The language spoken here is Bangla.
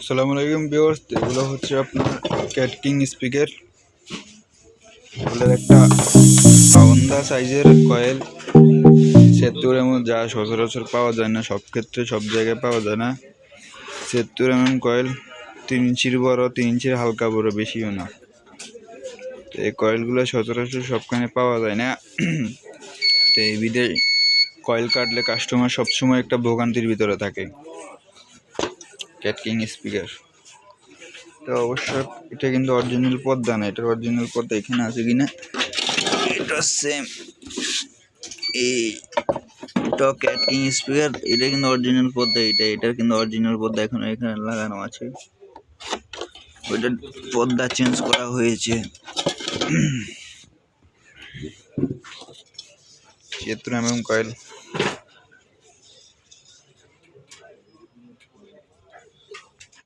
আসসালামু আলাইকুম ভিউয়ার্স, এগুলো হচ্ছে আপনার ক্যাট কিং স্পিকার। এগুলোর একটা পাউন্দা সাইজের কয়েল। সেত্তর এমন যা সচরাচর পাওয়া যায় না, সব ক্ষেত্রে সব জায়গায় পাওয়া যায় না। সেত্তর এমন কয়েল, তিন ইঞ্চির বড়, তিন ইঞ্চির হালকা বড়, বেশিও না। তো এই কয়েলগুলো সচরাচর সবখানে পাওয়া যায় না। তো এই বিধে কয়েল কাটলে কাস্টমার সবসময় একটা ভোগান্তির ভিতরে থাকে। ক্যাট কিং স্পিকার তো অবশ্য এটা কিন্তু অরিজিনাল পদ্মা না, এটার অরিজিনাল পদ্মা এখানে আছে কিনা? এটা সেম এই এটা ক্যাটকিং স্পিকার এটা কিন্তু অরিজিনাল পদ্মা, এটা, এটার কিন্তু অরিজিনাল পদ্মা এখন এখানে লাগানো আছে। ওইটা পদ্মা চেঞ্জ করা হয়েছে। চিত্র এমএম কয়েল